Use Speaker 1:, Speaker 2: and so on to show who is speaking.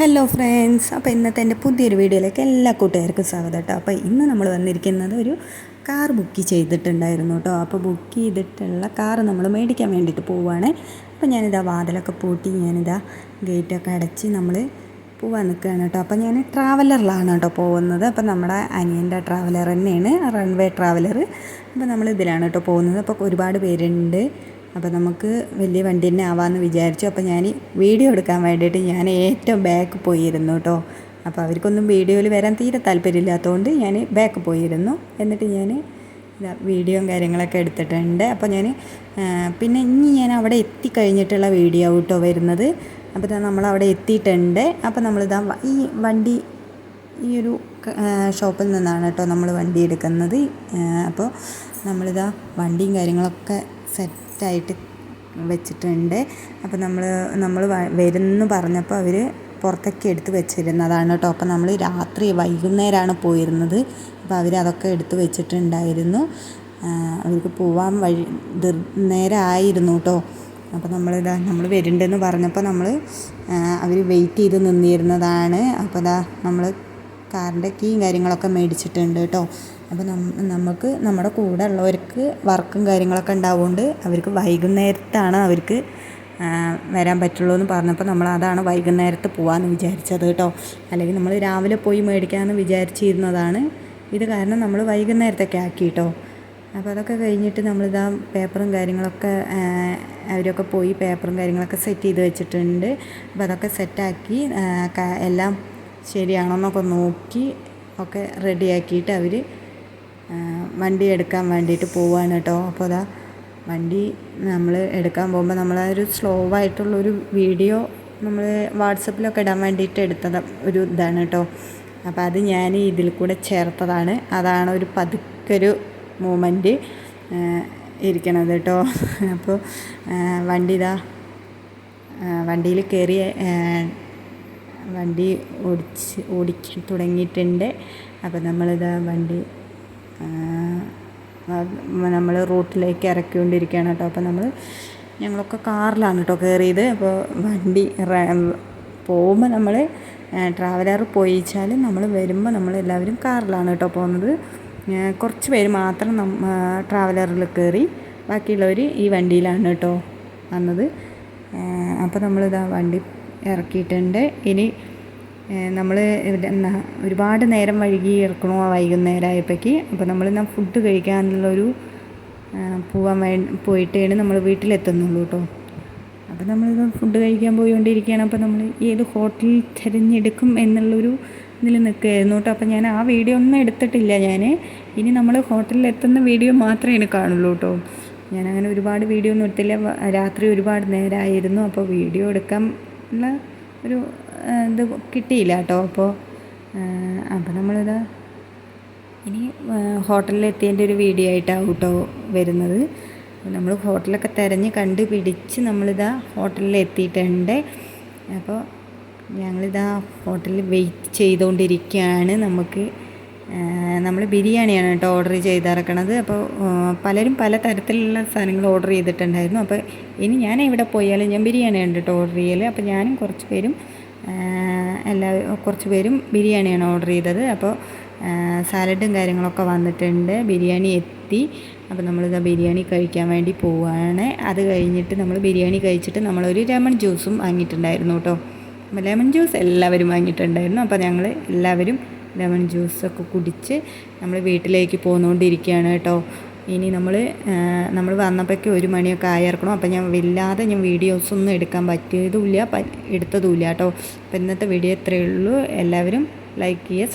Speaker 1: Hello friends അപ്പോൾ ഇന്നത്തെ എന്റെ പുതിയൊരു വീഡിയോയിലേക്ക് എല്ലാ കൂട്ടുകാർക്കും സ്വാഗതം കേട്ടോ. അപ്പോൾ ഇന്ന് നമ്മൾ വന്നിരിക്കുന്നത് ഒരു കാർ ബുക്ക് ചെയ്തിട്ടുണ്ടായിരുന്നു കേട്ടോ. അപ്പോൾ ബുക്ക് ചെയ്തിട്ടുള്ള കാർ നമ്മൾ മേടിക്കാൻ വേണ്ടിയിട്ട് പോവുകയാണ്. അപ്പോൾ ഞാനിതാ വാതിലൊക്കെ പൂട്ടി ഞാനിതാ ഗേറ്റൊക്കെ അടച്ച് നമ്മൾ പോവാൻ നിൽക്കുകയാണ് കേട്ടോ. അപ്പോൾ ഞാൻ ട്രാവലറിലാണ് കേട്ടോ പോകുന്നത്. അപ്പോൾ നമ്മുടെ അനിയന്റെ ട്രാവലർ തന്നെയാണ് റൺവേ ട്രാവലർ അപ്പോൾ നമ്മൾ ഇതിലാണ് കേട്ടോ പോകുന്നത്. അപ്പോൾ ഒരുപാട് പേരുണ്ട്. അപ്പോൾ നമുക്ക് വലിയ വണ്ടി തന്നെ ആവാമെന്ന് വിചാരിച്ചു. അപ്പോൾ ഞാൻ വീഡിയോ എടുക്കാൻ വേണ്ടിയിട്ട് ഞാൻ ഏറ്റവും ബാക്ക് പോയിരുന്നു കേട്ടോ അപ്പോൾ അവർക്കൊന്നും വീഡിയോയിൽ വരാൻ തീരെ താല്പര്യമില്ലാത്തതുകൊണ്ട് ഞാൻ ബാക്ക് പോയിരുന്നു. എന്നിട്ട് ഞാൻ വീഡിയോയും കാര്യങ്ങളൊക്കെ എടുത്തിട്ടുണ്ട്. അപ്പോൾ ഞാൻ പിന്നെ ഇനി ഞാൻ അവിടെ എത്തിക്കഴിഞ്ഞിട്ടുള്ള വീഡിയോ കേട്ടോ വരുന്നത്. അപ്പോൾ നമ്മൾ അവിടെ എത്തിയിട്ടുണ്ട്. അപ്പോൾ നമ്മളിതാ ഈ വണ്ടി ഈ ഒരു ഷോപ്പിൽ നിന്നാണ് കേട്ടോ നമ്മൾ വണ്ടി എടുക്കുന്നത്. അപ്പോൾ നമ്മളിതാ വണ്ടിയും കാര്യങ്ങളൊക്കെ സെറ്റായിട്ട് വെച്ചിട്ടുണ്ട്. അപ്പോൾ നമ്മൾ നമ്മൾ വരുന്നു പറഞ്ഞപ്പോൾ അവർ പുറത്തൊക്കെ എടുത്ത് വെച്ചിരുന്നതാണ് കേട്ടോ അപ്പോൾ നമ്മൾ രാത്രി വൈകുന്നേരമാണ് പോയിരുന്നത്. അപ്പോൾ അവർ അതൊക്കെ എടുത്ത് വെച്ചിട്ടുണ്ടായിരുന്നു. അവർക്ക് പോവാൻ വഴി നേരമായിരുന്നു കേട്ടോ അപ്പോൾ നമ്മൾ നമ്മൾ വരുന്നുണ്ടെന്ന് പറഞ്ഞപ്പോൾ നമ്മൾ അവർ വെയിറ്റ് ചെയ്ത് നിന്നിരുന്നതാണ്. അപ്പോൾ ഇതാ നമ്മൾ കാറിന്റെ കീയും കാര്യങ്ങളൊക്കെ മേടിച്ചിട്ടുണ്ട് കേട്ടോ അപ്പോൾ നമുക്ക് നമ്മുടെ കൂടെ ഉള്ളവർക്ക് വർക്കും കാര്യങ്ങളൊക്കെ ഉണ്ടാവുകൊണ്ട് അവർക്ക് വൈകുന്നേരത്താണ് അവർക്ക് വരാൻ പറ്റുള്ളൂ എന്ന് പറഞ്ഞപ്പോൾ നമ്മൾ അതാണ് വൈകുന്നേരത്ത് പോകാമെന്ന് വിചാരിച്ചത് കേട്ടോ. അല്ലെങ്കിൽ നമ്മൾ രാവിലെ പോയി മേടിക്കാമെന്ന് വിചാരിച്ചിരുന്നതാണ്. ഇത് കാരണം നമ്മൾ വൈകുന്നേരത്തൊക്കെ ആക്കി കേട്ടോ. അപ്പോൾ അതൊക്കെ കഴിഞ്ഞിട്ട് നമ്മളിതാ പേപ്പറും കാര്യങ്ങളൊക്കെ അവരൊക്കെ പോയി പേപ്പറും കാര്യങ്ങളൊക്കെ സെറ്റ് ചെയ്ത് വെച്ചിട്ടുണ്ട്. അപ്പോൾ അതൊക്കെ സെറ്റാക്കി എല്ലാം ശരിയാണോ എന്നൊക്കെ നോക്കി ഒക്കെ റെഡിയാക്കിയിട്ട് അവർ വണ്ടി എടുക്കാൻ വേണ്ടിയിട്ട് പോവുകയാണ് കേട്ടോ. അപ്പോൾ അതാ വണ്ടി നമ്മൾ എടുക്കാൻ പോകുമ്പോൾ നമ്മൾ ഒരു സ്ലോ ആയിട്ടുള്ളൊരു വീഡിയോ നമ്മൾ വാട്സപ്പിലൊക്കെ ഇടാൻ വേണ്ടിയിട്ട് എടുത്തത് ഒരു ഇതാണ് കേട്ടോ. അപ്പോൾ അത് ഞാൻ ഇതിൽ കൂടെ ചേർത്തതാണ്. അതാണ് ഒരു പതുക്കൊരു മൂമെന്റ് ഇരിക്കണത് കേട്ടോ. അപ്പോൾ വണ്ടി ഇതാ വണ്ടിയിൽ കയറി വണ്ടി ഓടിച്ച് ഓടിക്കാൻ തുടങ്ങിയിട്ടുണ്ട്. അപ്പോൾ നമ്മളിതാ വണ്ടി നമ്മൾ റൂട്ടിലേക്ക് ഇറക്കിക്കൊണ്ടിരിക്കുകയാണ് കേട്ടോ. അപ്പോൾ നമ്മൾ ഞങ്ങളൊക്കെ കാറിലാണ് കേട്ടോ കയറിയത്. അപ്പോൾ വണ്ടി പോകുമ്പോൾ നമ്മൾ ട്രാവലർ പോയിച്ചാൽ നമ്മൾ വരുമ്പോൾ നമ്മൾ എല്ലാവരും കാറിലാണ് കേട്ടോ പോകുന്നത്. കുറച്ച് പേര് മാത്രം ട്രാവലറിൽ കയറി ബാക്കിയുള്ളവർ ഈ വണ്ടിയിലാണ് കേട്ടോ വന്നത്. അപ്പോൾ നമ്മളിതാ വണ്ടി ഇറക്കിയിട്ടുണ്ട്. ഇനി നമ്മൾ എന്താ ഒരുപാട് നേരം വൈകി വൈകുന്നേരം ആയപ്പോഴേക്ക് അപ്പോൾ നമ്മൾ എന്നാൽ ഫുഡ് കഴിക്കാനുള്ളൊരു പോവാൻ വേ പോയിട്ടേണ് നമ്മൾ വീട്ടിലെത്തുന്നുള്ളൂ കേട്ടോ അപ്പോൾ നമ്മളിത് ഫുഡ് കഴിക്കാൻ പോയിക്കൊണ്ടിരിക്കുകയാണ് അപ്പോൾ നമ്മൾ ഏത് ഹോട്ടൽ തിരഞ്ഞെടുക്കും എന്നുള്ളൊരു ഇതിൽ നിൽക്കുകയായിരുന്നു കേട്ടോ അപ്പോൾ ഞാൻ ആ വീഡിയോ ഒന്നും എടുത്തിട്ടില്ല ഞാൻ ഇനി നമ്മൾ ഹോട്ടലിൽ എത്തുന്ന വീഡിയോ മാത്രമേ എനിക്ക് കാണുള്ളൂ കേട്ടോ ഞാൻ അങ്ങനെ ഒരുപാട് വീഡിയോ ഒന്നും എടുത്തില്ല. രാത്രി ഒരുപാട് നേരമായിരുന്നു അപ്പോൾ വീഡിയോ എടുക്കാൻ ഉള്ള ഒരു ഇത് കിട്ടിയില്ല കേട്ടോ. അപ്പോൾ അപ്പോൾ നമ്മളിത് ഇനി ഹോട്ടലിൽ എത്തിയതിന്റെ ഒരു വീഡിയോ ആയിട്ടാണ് കേട്ടോ വരുന്നത്. നമ്മൾ ഹോട്ടലൊക്കെ തിരഞ്ഞ് കണ്ടുപിടിച്ച് നമ്മളിതാ ഹോട്ടലിൽ എത്തിയിട്ടുണ്ട് അപ്പോൾ ഞങ്ങളിതാ ഹോട്ടലിൽ വെയിറ്റ് ചെയ്തുകൊണ്ടിരിക്കുകയാണ് നമുക്ക് നമ്മൾ ബിരിയാണിയാണ് കേട്ടോ ഓർഡർ ചെയ്തിറക്കണത്. അപ്പോൾ പലരും പല തരത്തിലുള്ള സാധനങ്ങൾ ഓർഡർ ചെയ്തിട്ടുണ്ടായിരുന്നു. അപ്പോൾ ഇനി ഞാൻ എവിടെ പോയാലും ഞാൻ ബിരിയാണിയാണ് കേട്ടോ ഓർഡർ ചെയ്യൽ അപ്പോൾ ഞാനും കുറച്ച് പേരും എല്ലാ കുറച്ച് പേരും ബിരിയാണിയാണ് ഓർഡർ ചെയ്തത്. അപ്പോൾ സാലഡും കാര്യങ്ങളൊക്കെ വന്നിട്ടുണ്ട്. ബിരിയാണി എത്തി. അപ്പോൾ നമ്മളിത് ബിരിയാണി കഴിക്കാൻ വേണ്ടി പോവുകയാണ് അത് കഴിഞ്ഞിട്ട് നമ്മൾ ബിരിയാണി കഴിച്ചിട്ട് നമ്മളൊരു ലെമൺ ജ്യൂസും വാങ്ങിയിട്ടുണ്ടായിരുന്നു കേട്ടോ. അപ്പോൾ ലെമൺ ജ്യൂസ് എല്ലാവരും വാങ്ങിയിട്ടുണ്ടായിരുന്നു. അപ്പോൾ ഞങ്ങൾ എല്ലാവരും ലെമൺ ജ്യൂസൊക്കെ കുടിച്ച് നമ്മൾ വീട്ടിലേക്ക് പോന്നുകൊണ്ടിരിക്കുകയാണ് കേട്ടോ. ഇനി നമ്മൾ നമ്മൾ വന്നപ്പോഴേക്കും ഒരു മണിയൊക്കെ ആയിറക്കണം അപ്പോൾ ഞാൻ വല്ലാതെ ഞാൻ വീഡിയോസൊന്നും എടുക്കാൻ പറ്റിയതുമില്ല എടുത്തതുമില്ല കേട്ടോ. അപ്പോൾ ഇന്നത്തെ വീഡിയോ ഇത്രയേ ഉള്ളൂ. എല്ലാവരും ലൈക്ക് ചെയ്യുക